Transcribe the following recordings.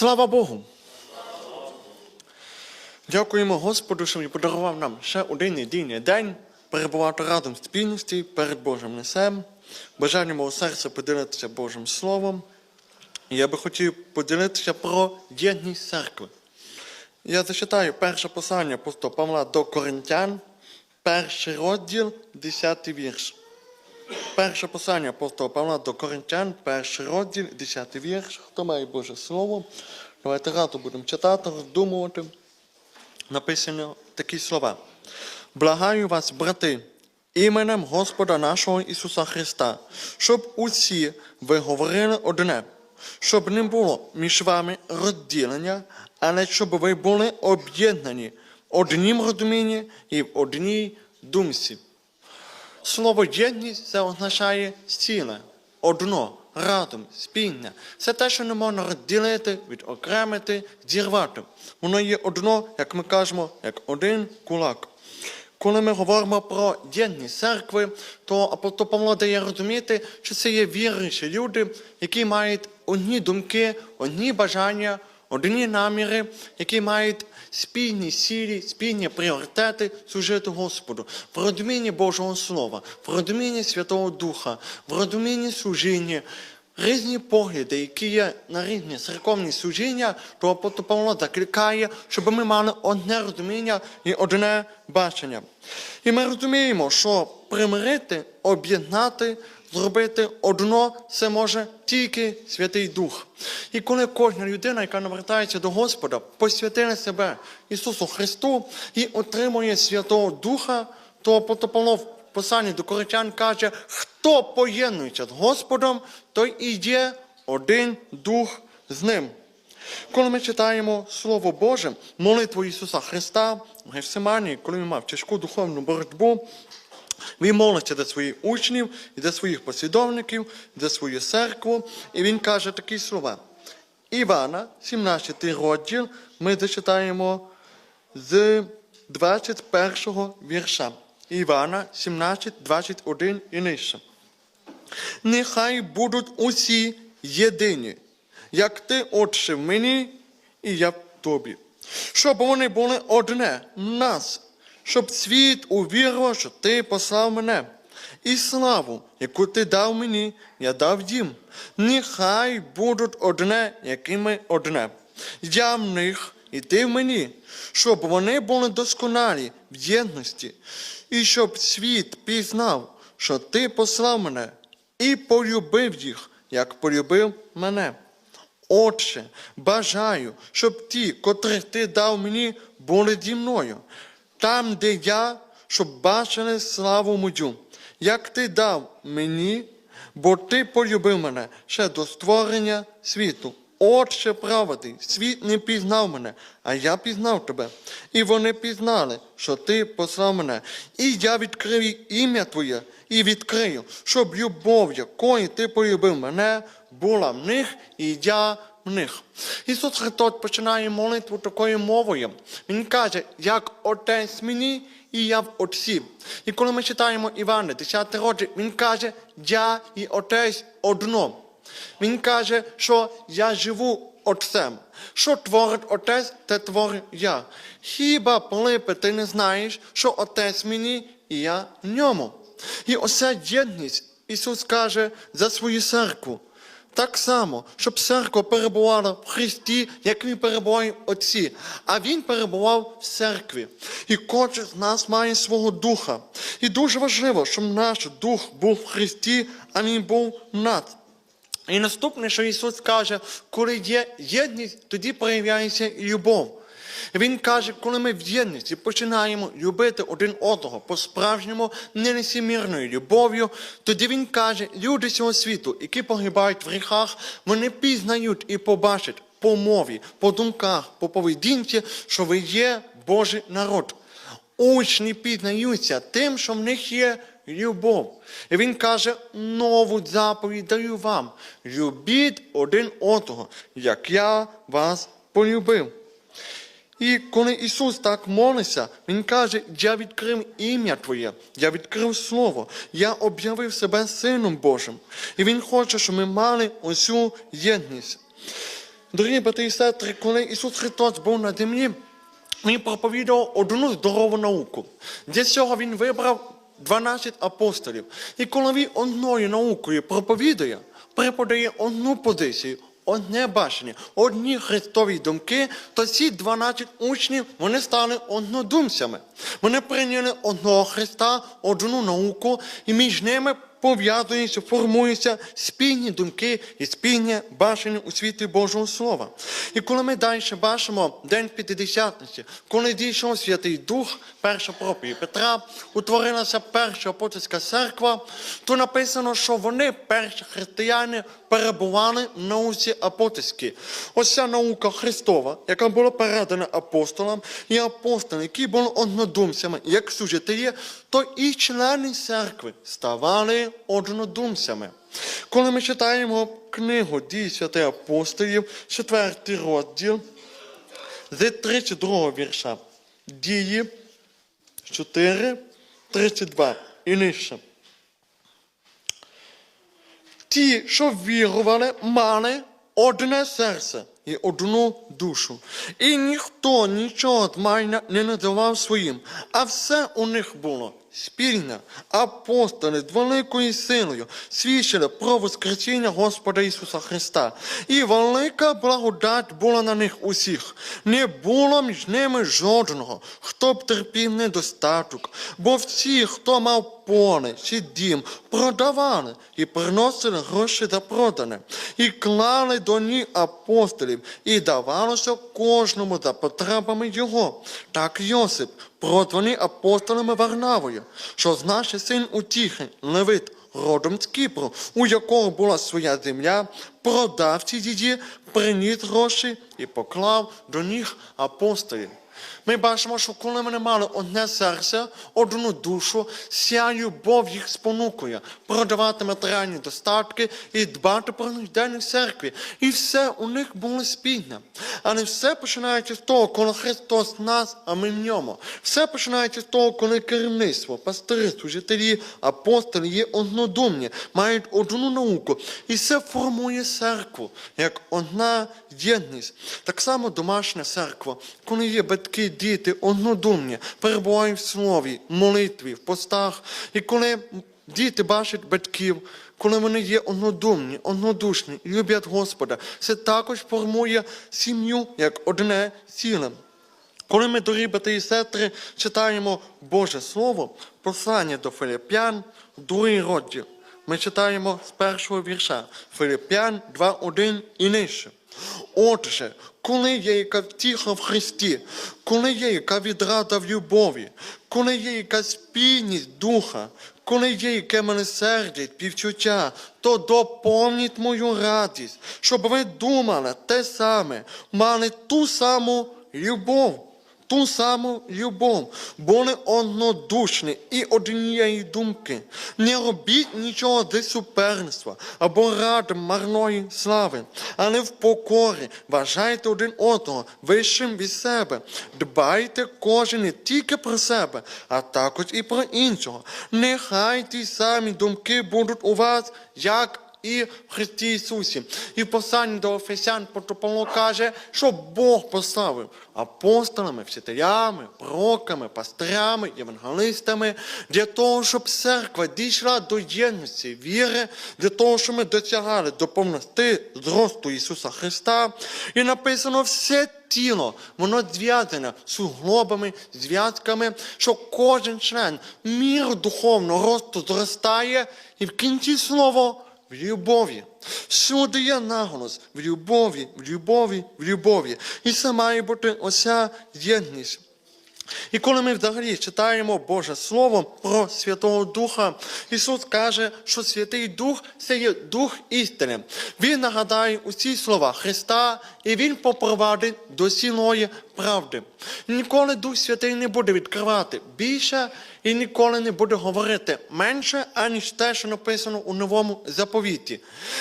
Слава Богу! Дякуємо Господу, що Він подарував нам ще один недільний день перебувати разом в спільності перед Божим несем. Бажаємо у серці поділитися Божим Словом. Я би хотів поділитися про єдність церкви. Я зачитаю перше послання апостола Павла до Коринтян, перший розділ, 10 вірш. Перше послання апостола Павла до Коринтян, перший розділ, 10 вірш. Хто має Боже Слово? Давайте разом будемо читати, роздумувати. Написано такі слова. Благаю вас, брати, іменем Господа нашого Ісуса Христа, щоб усі ви говорили одне, щоб не було між вами розділення, але щоб ви були об'єднані в однім розумінні і в одній думці. Слово єдність це означає ціле, одно, разом, спільне. Це те, що не можна розділити, відокремити, зірвати. Воно є одно, як ми кажемо, як один кулак. Коли ми говоримо про єдність церкви, то апостол Павло дає розуміти, що це є віруючі люди, які мають одні думки, одні бажання, одні наміри, які мають спільні цілі, спільні пріоритети служити Господу, в розумінні Божого Слова, в розумінні Святого Духа, в розумінні служіння, різні погляди, які є на різні церковні служіння, то апостол Павло закликає, щоб ми мали одне розуміння і одне бачення. І ми розуміємо, що примирити, об'єднати, зробити одно це може тільки Святий Дух. І коли кожна людина, яка навертається до Господа, посвятила себе Ісусу Христу і отримує Святого Духа, то апостол Павло в посланні до коринтян каже, хто поєднується з Господом, той і є один дух з ним. Коли ми читаємо Слово Боже, молитву Ісуса Христа в Гефсиманії, коли він мав тяжку духовну боротьбу, він молиться за своїх учнів, і за своїх послідовників, за свою церкву, і він каже такі слова. Івана, 17 розділ, ми зачитаємо з 21 вірша. Івана 17, 21 і нижче. Нехай будуть усі єдині, як ти, Отче, в мені, і я в тобі. Щоб вони були одне нас, щоб світ увірував, що ти послав мене. І славу, яку ти дав мені, я дав їм. Нехай будуть одне, якими одне. Я в них і ти в мені, щоб вони були досконалі в єдності, і щоб світ пізнав, що ти послав мене і полюбив їх, як полюбив мене. Отче, бажаю, щоб ті, котрих ти дав мені, були зі мною, там, де я, щоб бачили славу мою, як ти дав мені, бо ти полюбив мене ще до створення світу. Отче праведний, світ не пізнав мене, а я пізнав тебе. І вони пізнали, що ти послав мене. І я відкрив ім'я Твоє і відкрию, щоб любов, якою ти полюбив мене, була в них, і я в них. Ісус Христос починає молитву такою мовою. Він каже, як отець мені, і я в Отці. І коли ми читаємо Івана, 10 розділ, він каже, я і отець одно. Він каже, що я живу Отцем. Що творить Отець, те творю я. Хіба, Пилипе, ти не знаєш, що Отець мені і я в ньому? І оця єдність Ісус каже за свою церкву. Так само, щоб церква перебувала в Христі, як Він перебуває в Отці, а Він перебував в церкві. І кожен з нас має свого духа. І дуже важливо, щоб наш дух був в Христі, а Він був в нас. І наступне, що Ісус каже, коли є єдність, тоді проявляється любов. Він каже, коли ми в єдності починаємо любити один одного по-справжньому, не несімірною любов'ю, тоді він каже, люди цього світу, які погибають в гріхах, вони пізнають і побачать по мові, по думках, по поведінці, що ви є Божий народ. Учні пізнаються тим, що в них є любов. І він каже, нову заповідь даю вам. Любіть один одного, як я вас полюбив. І коли Ісус так молиться, Він каже, я відкрив ім'я Твоє, я відкрив Слово, я об'явив себе Сином Божим. І Він хоче, щоб ми мали оцю єдність. Дорогі брати і сестри, коли Ісус Христос був на землі, Він проповідував одну здорову науку. Для цього Він вибрав 12 апостолів. І коли він одною наукою проповідує, преподає одну позицію, одне бачення, одні христові думки, то ці 12 учнів вони стали однодумцями. Вони прийняли одного Христа, одну науку, і між ними пов'язуються, формуються спільні думки і спільне бачення у світі Божого Слова. І коли ми далі бачимо День П'ятидесятниці, коли дійшов Святий Дух, перша проповідь Петра, утворилася перша апостольська церква, то написано, що вони, перші християни, перебували в науці апостольській. Ось ця наука Христова, яка була передана апостолам, і апостоли, які були однодумцями, як служителі, то і члени церкви ставали однодумцями. Коли ми читаємо книгу «Дії святих апостолів, четвертий розділ, з 32 вірша, дії 4, 32 і нижче. Ті, що вірували, мали одне серце і одну душу. І ніхто нічого майна не називав своїм, а все у них було спільне. Апостоли з великою силою свідчили про Воскресіння Господа Ісуса Христа. І велика благодать була на них усіх. Не було між ними жодного, хто б терпів недостаток, бо всі, хто мав поле чи дім, продавали і приносили гроші за продане, і клали до ніг апостолів, і давалося кожному за потребами його. Так Йосип, прозваний апостолами Варнавою, що значить син утіхи, Левит, родом з Кіпру, у якого була своя земля, продав ці її, приніс гроші і поклав до ніг апостолів. Ми бачимо, що коли ми не мали одне серце, одну душу, ця любов їх спонукує продавати матеріальні достатки і дбати про нужденні в церкві. І все у них було спільне. Але все починається з того, коли Христос нас, а ми в ньому. Все починається з того, коли керівництво, пастири, служителі, апостоли є однодумні, мають одну науку. І це формує церкву як одна єдність. Так само домашня церква, коли є батьки, діти однодумні, перебувають в слові, молитві, в постах. І коли діти бачать батьків, коли вони є однодумні, однодушні, люблять Господа, це також формує сім'ю як одне ціле. Коли ми, дорогі брати і сестри, читаємо Боже Слово, послання до Филип'ян, другий розділ, ми читаємо з першого вірша Филип'ян 2.1 і нижче. Отже, коли є яка втіха в Христі, коли є яка відрада в любові, коли є яка спільність духа, коли є яке милосердя, півчуття, то доповніть мою радість, щоб ви думали те саме, мали ту саму любов ту саму любов, були однодушні і однієї думки. Не робіть нічого для суперництва або ради марної слави, але в покорі вважайте один одного вищим від себе. Дбайте кожен не тільки про себе, а також і про іншого. Нехай ті самі думки будуть у вас, як і в Христі Ісусі. І в посланні до Ефесян Павло каже, що Бог поставив апостолами, вчителями, пророками, пастирями, євангелистами для того, щоб церква дійшла до єдності віри, для того, щоб ми досягали до повноти зросту Ісуса Христа. І написано все тіло, воно зв'язане суглобами, зв'язками, що кожен член міру духовного росту зростає, і в кінці слово в любові. Всюди є наголос в любові, в любові, в любові. І це має бути оця єдність. І коли ми взагалі читаємо Боже Слово про Святого Духа, Ісус каже, що Святий Дух це є Дух істини. Він нагадає усі слова Христа, і Він попровадить до цілої правди. Ніколи Дух Святий не буде відкривати більше, і ніколи не буде говорити менше, аніж те, що написано у новому заповіті.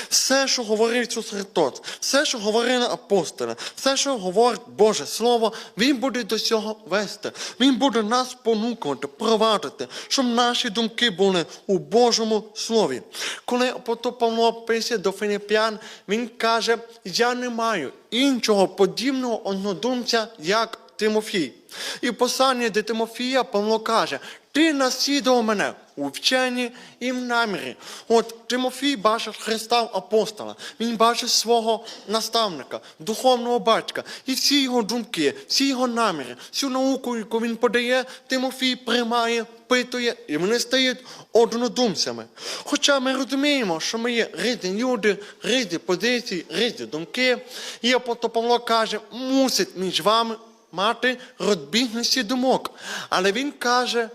Все, що говорив Ісус Христос, все, що говорили апостоли, все, що говорить Боже Слово, Він буде до цього вести. Він буде нас понукувати, провадити, щоб наші думки були у Божому Слові. Коли апостол Павло пише до Филип'ян, він каже: Я не маю іншого подібного однодумця, як Тимофій. І в посланні до Тимофія Павло каже: Ти наслідував мене у вченні і в намірі. От Тимофій бачив Христа апостола, він бачив свого наставника, духовного батька, і всі його думки, всі його наміри, всю науку, яку він подає, Тимофій приймає, впитує, і вони стають однодумцями. Хоча ми розуміємо, що ми є різні люди, різні позиції, різні думки, і апостол Павло каже, мусить між вами мати розбігності думок. Але він каже,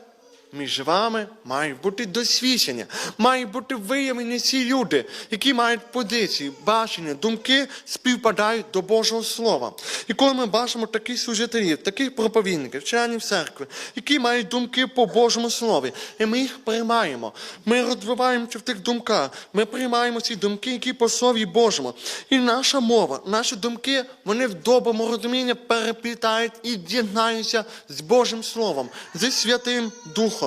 між вами мають бути досвідчення, мають бути виявлені ці люди, які мають позиції, бачення, думки співпадають до Божого Слова. І коли ми бачимо таких служителів, таких проповідників, членів церкви, які мають думки по Божому Слові, і ми їх приймаємо, ми розвиваємося в тих думках, ми приймаємо ці думки, які по Слові Божому. І наша мова, наші думки, вони в доброму розумінні переплітають і єднаються з Божим Словом, зі Святим Духом.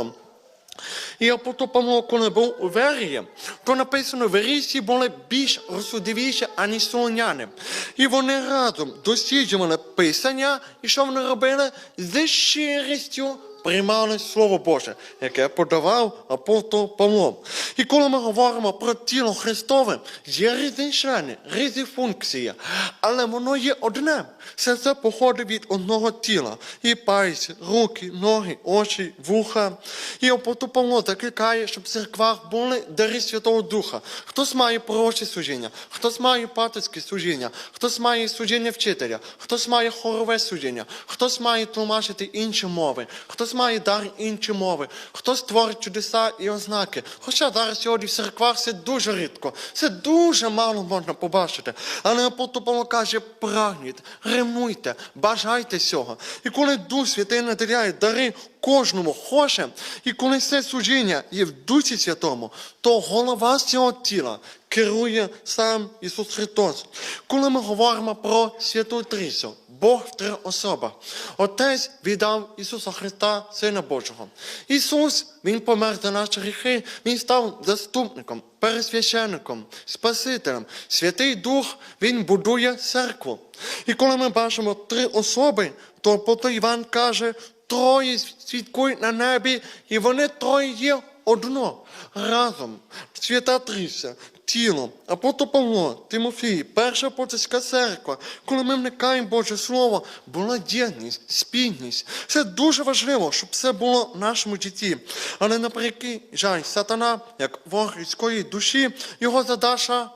І апостол Павло, коли був у Верії, то написано, верійці були більш розсудливіші, аніж солоняни. І вони разом досліджували Писання, і що вони робили? З щирістю приймали Слово Боже, яке подавав апостол Павло. І коли ми говоримо про тіло Христове, є різні члени, різні функції, але воно є одне. Все це походить від одного тіла. І пальці, руки, ноги, очі, вуха. І апостол Павло закликає, щоб в церквах були дари Святого Духа. Хтось має пророче служіння, хтось має пастирське служіння, хтось має служіння вчителя, хтось має хорове служіння, хтось має тлумачити інші мови, хтось має дар інші мови, хтось творить чудеса і ознаки. Хоча зараз сьогодні в церквах це дуже рідко, це дуже мало можна побачити. Але апостол Павло каже, прагніть, ремуйте, бажайте цього. І коли Дух Святий наділяє дари кожному хоче, і коли це служіння є в Дусі Святому, то голова цього тіла керує сам Ісус Христос. Коли ми говоримо про Святу Трійцю, Бог в три особах. Отець віддав Ісуса Христа, Сина Божого. Ісус, Він помер за наші гріхи, Він став заступником, пересвященником, Спасителем. Святий Дух, Він будує церкву. І коли ми бачимо три особи, то апостол Іван каже, троє свідкують на небі, і вони троє є одно разом. Свята Трійця, тіло, апостол Павло, Тимофій, перша апостольська церква. Коли ми вникаємо Боже Слово, була єдність, спільність. Це дуже важливо, щоб це було в нашому житті. Але наприкінці, жаль, сатана, як ворог людської душі, його задача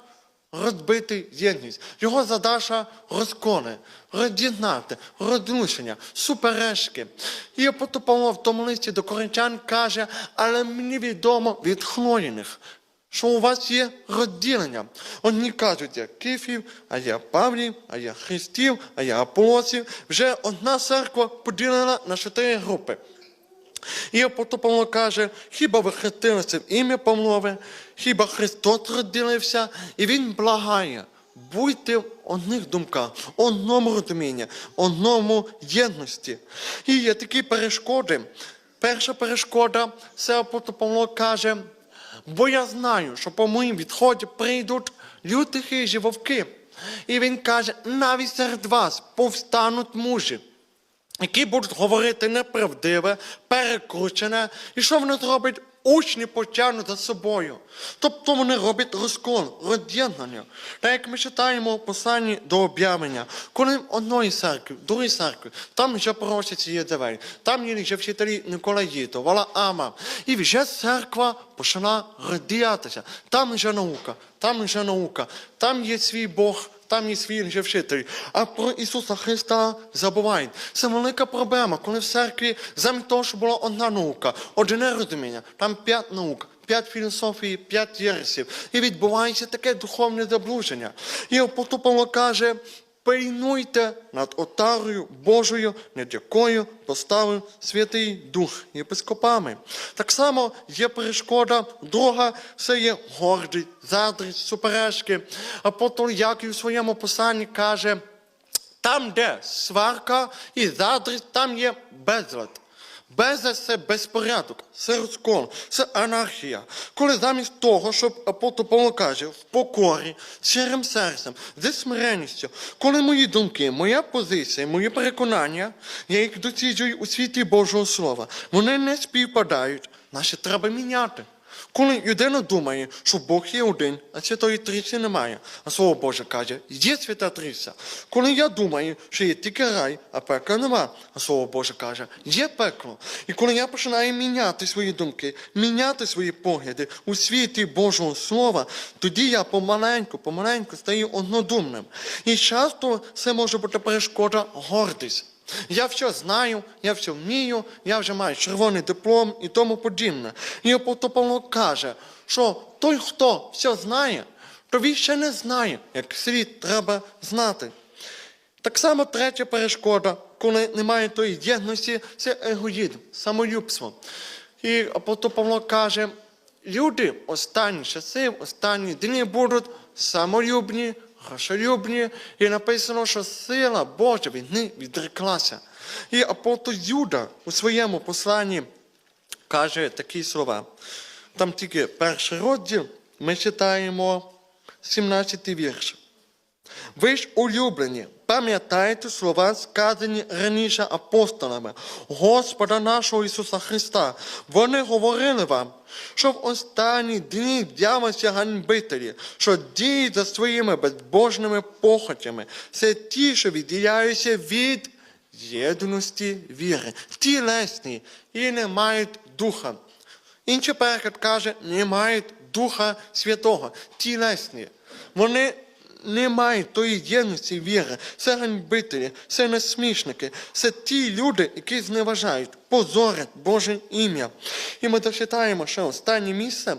розбити єдність. Його задача розколи, роз'єднати, розлучення, суперечки. І апостол Павло в тому листі до коринтян каже, але мені відомо від хлоєних, що у вас є розділення. Одні кажуть, я Кифів, а я Павлів, а я Христів, а я Аполосів. Вже одна церква поділена на чотири групи. І апостол Павло каже, хіба ви хрестилися в ім'я Павлове, хіба Христос розділився, і Він благає. Будьте в одних думках, одному розумінні, одному єдності. І є такі перешкоди. Перша перешкода, це апостол Павло каже, бо я знаю, що по моїм відході прийдуть люті хижі вовки. І він каже, навіть серед вас повстануть мужі які будуть говорити неправдиве, перекручене, і що вони зроблять? Учні потягнуть за собою. Тобто вони роблять розкол, роз'єднання. Так як ми читаємо в посланні до об'явлення, коли одної церкви, другої церкви, там вже пророчиці є двері, там є вже вчителі Николаїто, Валаама. І вже церква почала розділятися. Там вже наука, там вже наука, там є свій Бог, там є свій інший вчитель. А про Ісуса Христа забувають. Це велика проблема, коли в церкві замість того, що була одна наука, одне розуміння, там п'ять наук. П'ять філософій, п'ять єресів. І відбувається таке духовне заблуження. І апостол Павло каже, пильнуйте над отарою Божою, над якою поставив Святий Дух єпископами. Так само є перешкода, друга це є гордість, задрість, суперечки. Апостол Яків у своєму посланні каже, там, де сварка і задрість, там є безлад. Безлад – це безпорядок, це розкол, це анархія. Коли замість того, щоб апостол Павло каже, в покорі, щирим серцем, зі смиренністю, коли мої думки, моя позиція, мої переконання, я їх досліджую у світі Божого Слова, вони не співпадають, наші треба міняти. Коли людина думає, що Бог є один, а святої трійці немає, а слово Боже каже, є свята трійця. Коли я думаю, що є тільки рай, а пекла нема, а слово Боже каже, є пекло. І коли я починаю міняти свої думки, міняти свої погляди у світі Божого Слова, тоді я помаленьку, помаленьку стаю однодумним. І часто це може бути перешкода гордість. Я все знаю, я все вмію, я вже маю червоний диплом і тому подібне. І Павло каже, що той, хто все знає, то він ще не знає, як світ треба знати. Так само третя перешкода, коли немає тої єдності, це егоїзм, самолюбство. І апостол Павло каже, люди останні часи, останні дні будуть самолюбні, грошолюбні, і написано, що сила Божа від них відреклася. І апостол Юда у своєму посланні каже такі слова. Там тільки перший розділ, ми читаємо 17 вірш. Ви ж улюблені, пам'ятайте слова, сказані раніше апостолами Господа нашого Ісуса Христа. Вони говорили вам, що в останні дні з'являться ганьбителі, що діють за своїми безбожними похотями. Це ті, що відділяються від єдності віри, тілесні і не мають духа. Інший переклад каже, не мають Духа Святого, тілесні. Вони не мають тої єдності віри. Це ганьбителі, це насмішники, це ті люди, які зневажають, позорять Боже ім'я. І ми дочитаємо ще останнє місце.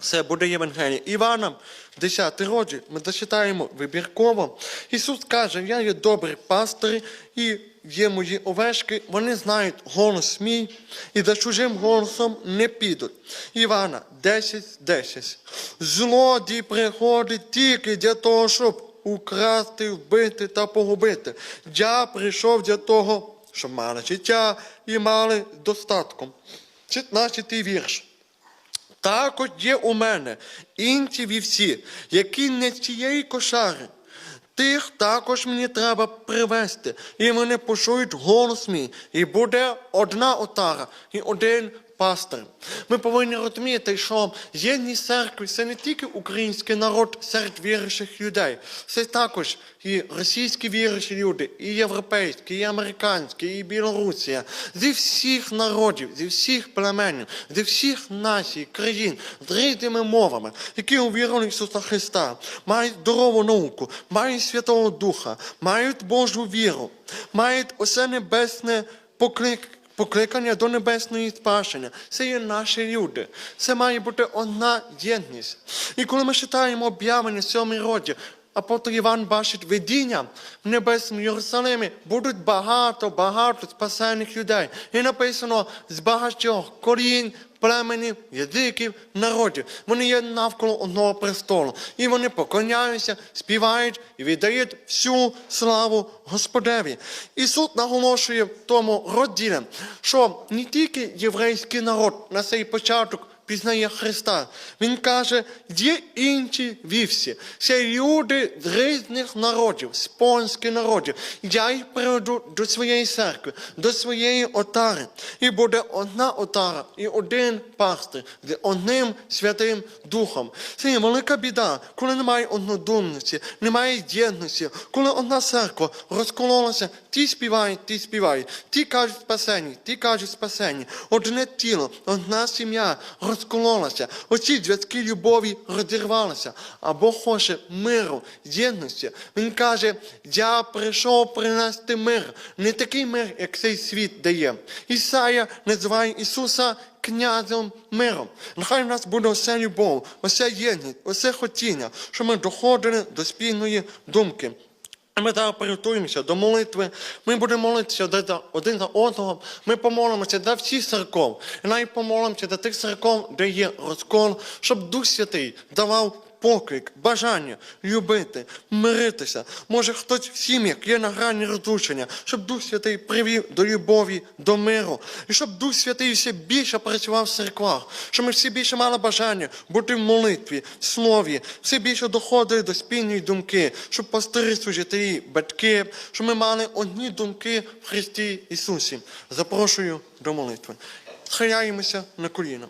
Це буде Євангелія Івана, 10 розділ, ми дочитаємо вибірково. Ісус каже, я є добрий пастир, і є мої овечки, вони знають голос мій, і за чужим голосом не підуть. Івана 10, 10. Злодій приходить тільки для того, щоб украсти, вбити та погубити. Я прийшов для того, щоб мали життя і мали достатком. 15 вірш. Також є у мене інші вівці, які не з цієї кошари. Тих також мені треба привезти, і вони почують голос мій, і буде одна отара і один пастир. Ми повинні розуміти, що єдність церкви це не тільки український народ серед віруючих людей, це також і російські віруючі люди, і європейські, і американські, і Білорусія, зі всіх народів, зі всіх племенів, зі всіх націй, країн, з різними мовами, які увірували в Ісуса Христа, мають здорову науку, мають Святого Духа, мають Божу віру, мають усе небесне поклик. Покликання до небесної спасення. Це є наші люди. Це має бути одна єдність. І коли ми читаємо об'явлення сьомий розділ, апостол Іван бачить видіння в небесному Єрусалимі будуть багато, багато спасених людей. І написано з багатьох корінь, племенів, язиків, народів. Вони є навколо одного престолу. І вони поклоняються, співають і віддають всю славу Господеві. Ісус наголошує в тому розділі, що не тільки єврейський народ на цей початок пізнає Христа. Він каже, є інші вівці. Це люди з різних народів, з польських народів. Я їх приведу до своєї церкви, до своєї отари. І буде одна отара і один пастир з одним святим духом. Це є велика біда, коли немає однодумності, немає єдності, коли одна церква розкололася, ті співають, ті співають, ті кажуть спасені, ті кажуть спасені. Одне тіло, одна сім'я розкололася. Оці зв'язки любові розірвалися. А Бог хоче миру, єдності. Він каже, я прийшов принести мир. Не такий мир, як цей світ дає. Ісая називає Ісуса князем миром. Нехай в нас буде уся любов, уся єдність, усе хотіння, щоб ми доходили до спільної думки. Ми зараз приготуємося до молитви. Ми будемо молитися один за одного. Ми помолимося за всіх церков. І навіть помолимося за тих церков, де є розкол, щоб Дух Святий давав поклик, бажання любити, миритися. Може, хтось в сім'ях є на грані розлучення, щоб Дух Святий привів до любові, до миру. І щоб Дух Святий все більше працював в церквах, щоб ми всі більше мали бажання бути в молитві, в слові, все більше доходили до спільної думки, щоб пастири, служителі, батьки, щоб ми мали одні думки в Христі Ісусі. Запрошую до молитви. Схиляємося на коліна.